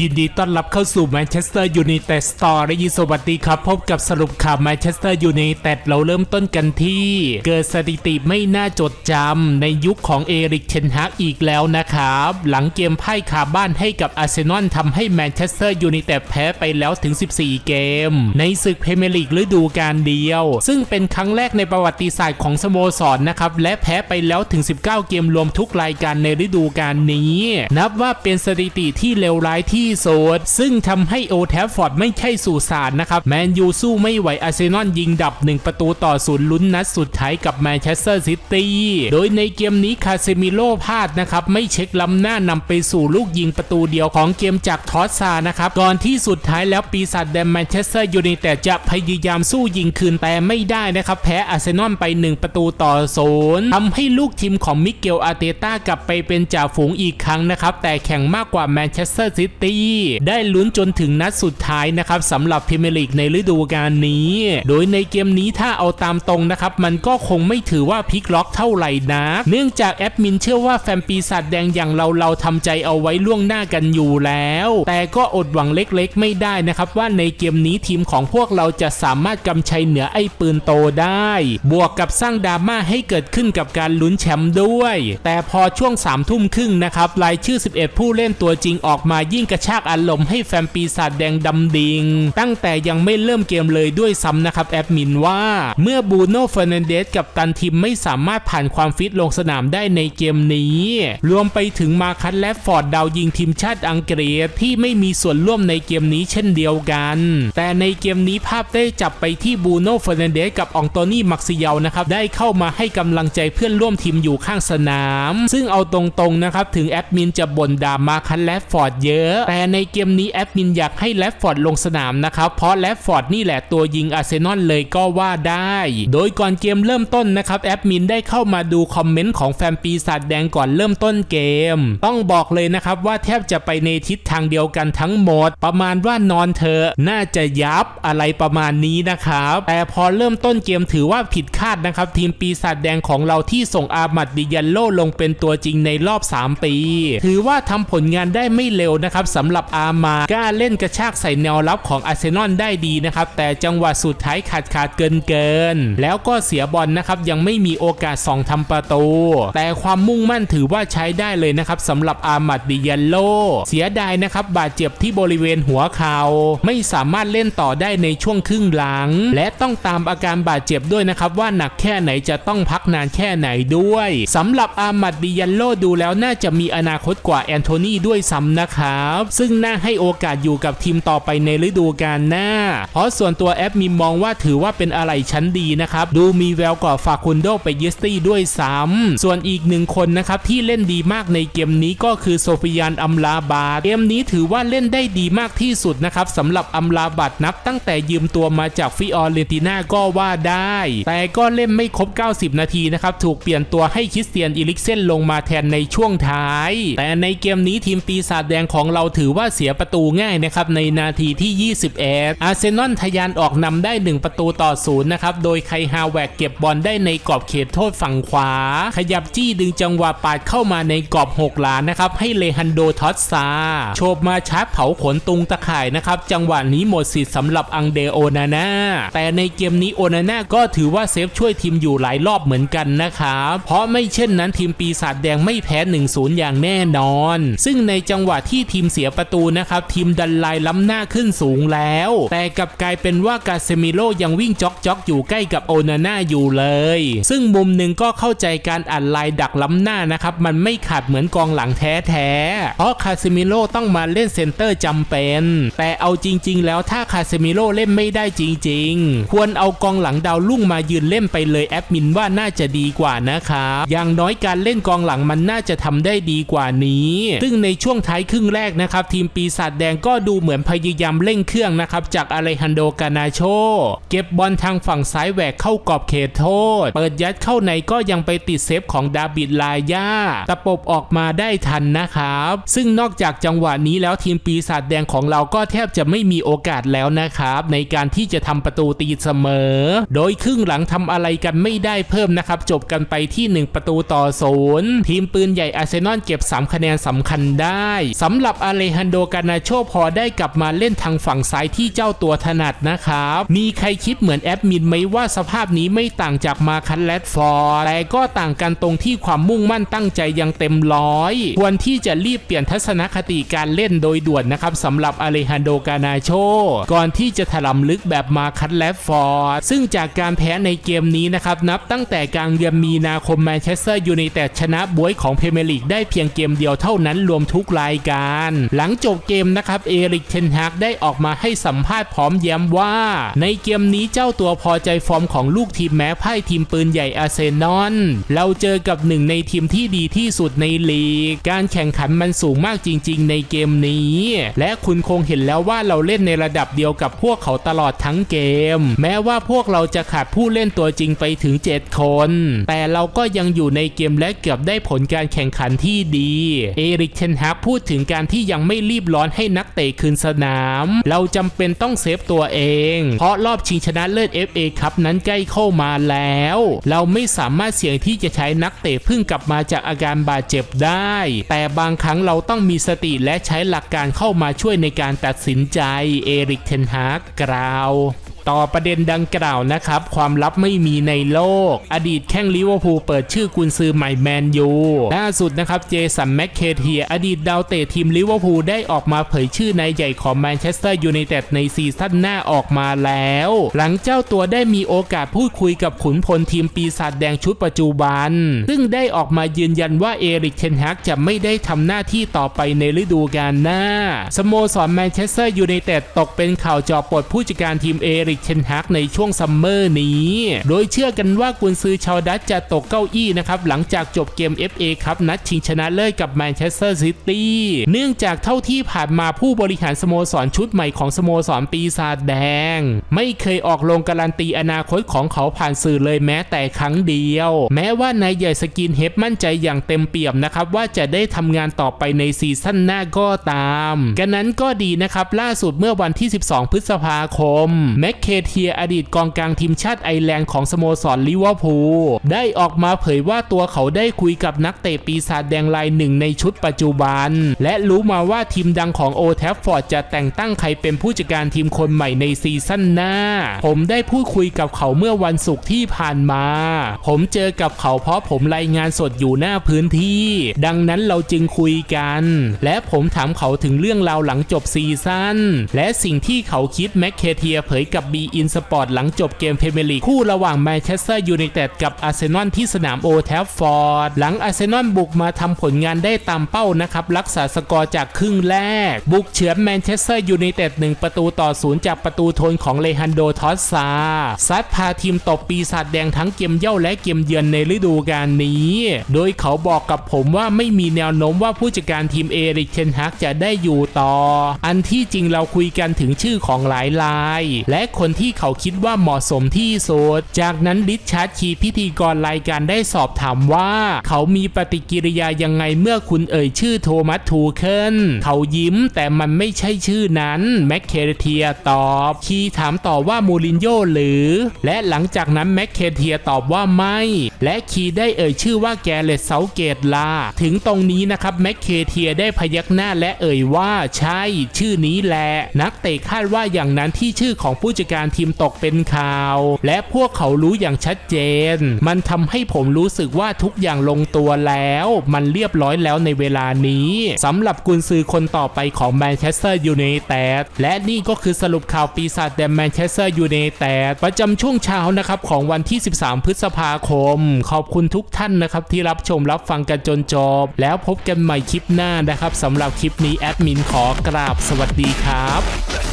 ยินดีต้อนรับเข้าสู่แมนเชสเตอร์ยูไนเต็ดสตอรี่สวัสดีครับ พบกับสรุปข่าวแมนเชสเตอร์ยูไนเต็ดเราเริ่มต้นกันที่ เกิดสถิติไม่น่าจดจำในยุคของเอริกเชนฮากอีกแล้วนะครับ หลังเกมไพ่คาบ้านให้กับอาร์เซนอลทำให้แมนเชสเตอร์ยูไนเต็ดแพ้ไปแล้วถึง 14 เกม ในศึกพรีเมียร์ลีกฤดูกาลเดียว ซึ่งเป็นครั้งแรกในประวัติศาสตร์ของสโมสรนะครับและแพ้ไปแล้วถึง 19 เกมรวมทุกรายการในฤดูกาลนี้ นับว่าเป็นสถิติที่เลวร้ายที่สุด ซึ่งทำให้โอแทฟฟอร์ดไม่ใช่สุสานนะครับแมนยูสู้ไม่ไหวอาร์เซนอลยิงดับ 1 ประตูต่อศูนย์ลุ้นนัดสุดท้ายกับแมนเชสเตอร์ซิตี้โดยในเกมนี้คาเซมิโลพลาดนะครับไม่เช็คล้ำหน้านำไปสู่ลูกยิงประตูเดียวของเกมจากทอสซานะครับก่อนที่สุดท้ายแล้วปีศาจแดงแมนเชสเตอร์ยูไนเต็ดจะพยายามสู้ยิงคืนแต่ไม่ได้นะครับแพ้อาร์เซนอลไป 1 ประตูต่อศูนย์ทำให้ลูกทีมของมิเกลอาร์เตต้ากลับไปเป็นจ่าฝูงอีกครั้งนะครับแต่แข่งมากกว่าแมนเชสเตอร์ซิตี้ได้ลุ้นจนถึงนัดสุดท้ายนะครับสำหรับพรีเมียร์ลีกในฤดูกาลนี้ โดยในเกมนี้ถ้าเอาตามตรงนะครับ มันก็คงไม่ถือว่าพลิกล็อกเท่าไหร่นะเนื่องจากแอดมินเชื่อว่าแฟนปีศาจแดงอย่างเราเราทำใจเอาไว้ล่วงหน้ากันอยู่แล้ว แต่ก็อดหวังเล็กๆ ไม่ได้นะครับ ว่าในเกมนี้ทีมของพวกเราจะสามารถกำชัยเหนือไอ้ปืนโตได้ บวกกับสร้างดราม่าให้เกิดขึ้นกับการลุ้นแชมป์ด้วย แต่พอช่วง3ามทุ่มครึ่งนะครับรายชื่อ 11 ผู้เล่นตัวจริงออกมายิ่งกระชากอารมณ์ให้แฟนปีศาจแดงดำดิง ตั้งแต่ยังไม่เริ่มเกมเลยด้วยซ้ำนะครับแอดมินว่า เมื่อบูโน่เฟอร์นันเดสกับตันทีมไม่สามารถผ่านความฟิตลงสนามได้ในเกมนี้ รวมไปถึงมาคัตและฟอร์ดดาวยิงทีมชาติอังกฤษที่ไม่มีส่วนร่วมในเกมนี้เช่นเดียวกัน แต่ในเกมนี้ภาพได้จับไปที่บูโน่เฟอร์นันเดสกับองโตนี่มักซิเยลนะครับได้เข้ามาให้กำลังใจเพื่อนร่วมทีมอยู่ข้างสนาม ซึ่งเอาตรงๆนะครับถึงแอดมินจะบ่นด่ามาคันและฟอร์ดเยอะ แต่ในเกมนี้แอดมินอยากให้แลฟฟอร์ดลงสนามนะครับเพราะแลฟฟอร์ดนี่แหละตัวยิงอาร์เซนอลเลยก็ว่าได้ โดยก่อนเกมเริ่มต้นนะครับแอดมินได้เข้ามาดูคอมเมนต์ของแฟนปีศาจแดงก่อนเริ่มต้นเกม ต้องบอกเลยนะครับว่าแทบจะไปในทิศทางเดียวกันทั้งหมด ประมาณว่านอนเธอน่าจะยับอะไรประมาณนี้นะครับแต่พอเริ่มต้นเกมถือว่าผิดคาดนะครับทีมปีศาจแดงของเราที่ส่งอามัดดิยันโลลงเป็นตัวจริงในรอบ 3 ปี ถือว่าทำผลงานได้ไม่เร็วนะครับสำหรับอาร์มากล้าเล่นกระชากใส่แนวรับของอาร์เซนอลได้ดีนะครับ แต่จังหวะสุดท้ายขาดขาดเกินเกิน แล้วก็เสียบอลนะครับ ยังไม่มีโอกาสส่องทำประตู แต่ความมุ่งมั่นถือว่าใช้ได้เลยนะครับสำหรับอาร์มัดดิยันโล เสียดายนะครับ บาดเจ็บที่บริเวณหัวเขา่าไม่สามารถเล่นต่อได้ในช่วงครึ่งหลัง และต้องตามอาการบาดเจ็บด้วยนะครับ ว่าหนักแค่ไหนจะต้องพักนานแค่ไหนด้วยสำหรับอาร์มัดดิยันโลดูแล้วน่าจะมีอนาคตกว่าแอนโทนีด้วยซ้ำนะครับซึ่งน่าให้โอกาสอยู่กับทีมต่อไปในฤดูกาลหน้า เพราะส่วนตัวแอปมิมมองว่าถือว่าเป็นอะไรชั้นดีนะครับ ดูมีแววกว่าฟาคุนโดไปเยสตี้ด้วยซ้ำส่วนอีกหนึ่งคนนะครับที่เล่นดีมากในเกมนี้ก็คือโซฟิยานอัมลาบาดเกมนี้ถือว่าเล่นได้ดีมากที่สุดนะครับสำหรับอัมลาบัดนับตั้งแต่ยืมตัวมาจากฟิออเรนติน่าก็ว่าได้ แต่ก็เล่นไม่ครบ 90 นาทีนะครับถูกเปลี่ยนตัวให้คริสเตียนอิลิกเซนลงมาแทนในช่วงท้าย แต่ในเกมนี้ทีมปีศาจแดงของเราถืือว่าเสียประตูง่ายนะครับในนาทีที่ 21 อาร์เซนอลทะยานออกนำได้ 1 ประตูต่อศูนย์นะครับโดยไคฮาแวกเก็บบอลได้ในกรอบเขตโทษฝั่งขวา ขยับจี้ดึงจังหวะปาดเข้ามาในกรอบ 6 หลานนะครับให้เลฮันโดทอสซาโฉบมาชาร์จเผาขนตุงตะข่ายนะครับจังหวะนี้หมดสิทธิ์สำหรับอังเดโอนาน่าแต่ในเกมนี้โอนาน่าก็ถือว่าเซฟช่วยทีมอยู่หลายรอบเหมือนกันนะครับเพราะไม่เช่นนั้นทีมปีศาจแดงไม่แพ้ 1-0 อย่างแน่นอน ซึ่งในจังหวะที่ทีมเสียประตูนะครับทีมดันไลน์ล้ำหน้าขึ้นสูงแล้ว แต่กลับกลายเป็นว่ากาเซมิโลยังวิ่งจ็อกจ็อกอยู่ใกล้กับโอนาน่าอยู่เลย ซึ่งมุมหนึ่งก็เข้าใจการอัดไลายดักล้ำหน้านะครับมันไม่ขาดเหมือนกองหลังแท้ๆเพราะคาเซมิโลต้องมาเล่นเซนเตอร์จำเป็น แต่เอาจริง ๆ แล้วถ้าคาเซมิโลเล่นไม่ได้จริง ๆ ควรเอากองหลังดาวลุ่งมายืนเล่นไปเลยแอดมินว่าน่าจะดีกว่านะครับอย่างน้อยการเล่นกองหลังมันน่าจะทำได้ดีกว่านี้ ซึ่งในช่วงท้ายครึ่งแรกนะครับทีมปีศาจแดงก็ดูเหมือนพยายามเร่งเครื่องนะครับจากอาเลฮันโดกานาโช เก็บบอลทางฝั่งซ้ายแหวกเข้ากรอบเขตโทษ เปิดยัดเข้าในก็ยังไปติดเซฟของดาบิดลายาตะปบออกมาได้ทันนะครับ ซึ่งนอกจากจังหวะนี้แล้วทีมปีศาจแดงของเราก็แทบจะไม่มีโอกาสแล้วนะครับ ในการที่จะทำประตูตีเสมอ โดยครึ่งหลังทำอะไรกันไม่ได้เพิ่มนะครับ จบกันไปที่ 1 ประตูต่อศูนย์ทีมปืนใหญ่อาร์เซนอลเก็บ 3 คะแนนสำคัญได้สำหรับอาเลฮันโดกานาโชพอได้กลับมาเล่นทางฝั่งซ้ายที่เจ้าตัวถนัดนะครับ มีใครคิดเหมือนแอดมินไหมว่าสภาพนี้ไม่ต่างจากมาคันแรดฟอร์แต่ก็ต่างกันตรงที่ความมุ่งมั่นตั้งใจยังเต็มร้อย ควรที่จะรีบเปลี่ยนทัศนคติการเล่นโดยด่วนนะครับสำหรับอเลฮันโดกานาโช ก่อนที่จะถล่มลึกแบบมาคันแรดฟอร์ซึ่งจากการแพ้ในเกมนี้นะครับนับตั้งแต่กลางเดือนมีนาคมแมนเชสเตอร์ยูไนเต็ดชนะบวยของเพเมลีกได้เพียงเกมเดียวเท่านั้นรวมทุกรายการหลังจบเกมนะครับเอริกเทนฮากได้ออกมาให้สัมภาษณ์พร้อมย้ำว่า ในเกมนี้เจ้าตัวพอใจฟอร์มของลูกทีมแม้พ่ายทีมปืนใหญ่อาร์เซนอลเราเจอกับหนึ่งในทีมที่ดีที่สุดในลีก การแข่งขันมันสูงมากจริง ๆ ในเกมนี้ และคุณคงเห็นแล้วว่าเราเล่นในระดับเดียวกับพวกเขาตลอดทั้งเกม แม้ว่าพวกเราจะขาดผู้เล่นตัวจริงไปถึง 7 คน แต่เราก็ยังอยู่ในเกมและเกือบได้ผลการแข่งขันที่ดี เอริกเทนฮากพูดถึงการที่ยังไม่รีบร้อนให้นักเตะคืนสนาม เราจำเป็นต้องเซฟตัวเอง เพราะรอบชิงชนะเลิศ FA ครับนั้นใกล้เข้ามาแล้ว เราไม่สามารถเสี่ยงที่จะใช้นักเตะเพิ่งกลับมาจากอาการบาดเจ็บได้ แต่บางครั้งเราต้องมีสติและใช้หลักการเข้ามาช่วยในการตัดสินใจเอริกเทนฮากกล่าว ต่อประเด็นดังกล่าวนะครับ ความลับไม่มีในโลก อดีตแข้งลิเวอร์พูลเปิดชื่อกุนซือใหม่แมนยูล่าสุดนะครับเจสันแมคเคเทีย อดีตดาวเตะทีมลิเวอร์พูลได้ออกมาเผยชื่อนายใหญ่ของแมนเชสเตอร์ยูไนเต็ดในซีซั่นหน้าออกมาแล้ว หลังเจ้าตัวได้มีโอกาสพูดคุยกับขุนพลทีมปีศาจแดงชุดปัจจุบัน ซึ่งได้ออกมายืนยันว่าเอริกเทนฮากจะไม่ได้ทำหน้าที่ต่อไปในฤดูกาลหน้า สโมสรแมนเชสเตอร์ยูไนเต็ดตกเป็นข่าวจอปลดผู้จัดการทีมเอริกเทนฮากในช่วงซัมเมอร์นี้ โดยเชื่อกันว่ากุนซือชาวดัตจะตกเก้าอี้นะครับหลังจากจบเกม FA ครับนัดชิงชนะเลิศกับแมนเชสเตอร์ซิตี้เนื่องจากเท่าที่ผ่านมาผู้บริหารสโมสรชุดใหม่ของสโมสรปีศาจแดง ไม่เคยออกลงการันตีอนาคตของเขาผ่านสื่อเลยแม้แต่ครั้งเดียว แม้ว่านายใหญ่สกินเฮดมั่นใจอย่างเต็มเปี่ยมนะครับว่าจะได้ทำงานต่อไปในซีซั่นหน้าก็ตาม กันนั้นก็ดีนะครับล่าสุดเมื่อวันที่ 12 พฤษภาคมแม็กเคเทียอดีตกองกลางทีมชาติไอแลนด์ของสโมสรลิเวอร์พูลได้ออกมาเผยว่าตัวเขาได้คุยกับนักเตะปีศาจแดงรายหนึ่งในชุดปัจจุบัน และรู้มาว่าทีมดังของโอแทฟฟอร์ดจะแต่งตั้งใครเป็นผู้จัดการทีมคนใหม่ในซีซั่นหน้า ผมได้พูดคุยกับเขาเมื่อวันศุกร์ที่ผ่านมา ผมเจอกับเขาเพราะผมรายงานสดอยู่หน้าพื้นที่ ดังนั้นเราจึงคุยกัน และผมถามเขาถึงเรื่องราวหลังจบซีซั่นและสิ่งที่เขาคิดแมคเคเทียเผยกับ B In Sport หลังจบเกมเพเมลีกคู่ระหว่างแมนเชสเตอร์ยูไนเต็ดกับอาร์เซนอลที่สนามโอแทฟฟอร์ด หลังอาร์เซนอลบุกมาทำผลงานได้ตามเป้านะครับ รักษาสกอร์จากครึ่งแรก บุกเฉือนแมนเชสเตอร์ยูไนเต็ด1ประตูต่อศูนย์จากประตูโทนของเลฮันโดทอสซาซัดพาทีมตบปีศาจแดงทั้งเกมเย่าและเกมเยือนในฤดูกาลนี้ โดยเขาบอกกับผมว่าไม่มีแนวโน้มว่าผู้จัดการทีมเอริกเทนฮักจะได้อยู่ต่อ อันที่จริงเราคุยกันถึงชื่อของหลายราย และคนที่เขาคิดว่าเหมาะสมที่สุด จากนั้นลิชาร์ดคีพิธีกรรายการได้สอบถามว่า เขามีปฏิกิริยายังไงเมื่อคุณเอ่ยชื่อโทมัสทูเคิลเขายิ้มแต่มันไม่ใช่ชื่อนั้นแมคเคเทียตอบ คีถามต่อว่ามูรินโญ่หรือ และหลังจากนั้นแมคเคเทียตอบว่าไม่ และคีได้เอ่ยชื่อว่าแกเลตเซาเกตลา ถึงตรงนี้นะครับแมคเคเทียได้พยักหน้าและเอ่ยว่าใช่ ชื่อนี้แหละ นักเตะคาดว่าอย่างนั้นที่ชื่อของผู้จัดการทีมตกเป็นข่าว และพวกเขารู้อย่างชัดเจน มันทำให้ผมรู้สึกว่าทุกอย่างลงตัวแล้ว มันเรียบร้อยแล้วในเวลานี้สำหรับกุนซือคนต่อไปของแมนเชสเตอร์ยูไนเต็ดและนี่ก็คือสรุปข่าวปีศาจแดงแมนเชสเตอร์ยูไนเต็ดประจำช่วงเช้านะครับของวันที่ 13 พฤษภาคม ขอบคุณทุกท่านนะครับที่รับชมรับฟังกันจนจบ แล้วพบกันใหม่คลิปหน้านะครับสำหรับคลิปนี้แอดมินขอกราบสวัสดีครับ